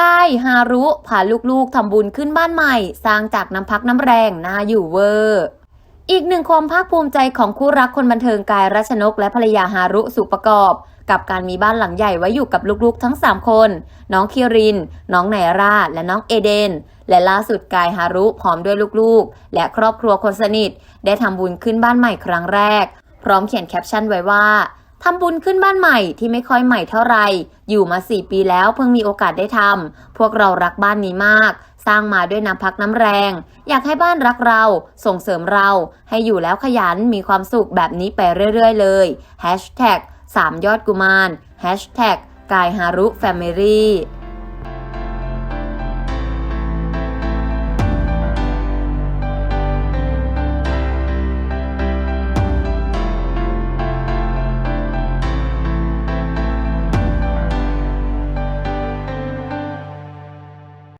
กายฮารุพาลูกๆทำบุญขึ้นบ้านใหม่ สร้างจากน้ำพักน้ำแรงน่าอยู่เวอร์ อีกหนึ่งความภาคภูมิใจของคู่รักคนบันเทิงกายรัชนก และภรรยาฮารุสุประกอบ กับการมีบ้านหลังใหญ่ไว้อยู่กับลูกๆทั้ง 3 คน น้องคิริน น้องไนราและน้องเอเดน และล่าสุดกายฮารุพร้อมด้วยลูกๆ และครอบครัวคนสนิท ได้ทำบุญขึ้นบ้านใหม่ครั้งแรก พร้อมเขียนแคปชั่นไว้ว่า ทำบุญขึ้นบ้านใหม่ที่ไม่ค่อยใหม่เท่าไหร่ อยู่มา 4 ปีแล้วเพิ่งมีโอกาสได้ทำ พวกเรารักบ้านนี้มาก สร้างมาด้วยน้ำพักน้ำแรง อยากให้บ้านรักเรา ส่งเสริมเรา ให้อยู่แล้วขยัน มีความสุขแบบนี้ไปเรื่อยๆ เลย Hashtag 3ยอดกุมาร Hashtag กายฮารุแฟมิลี่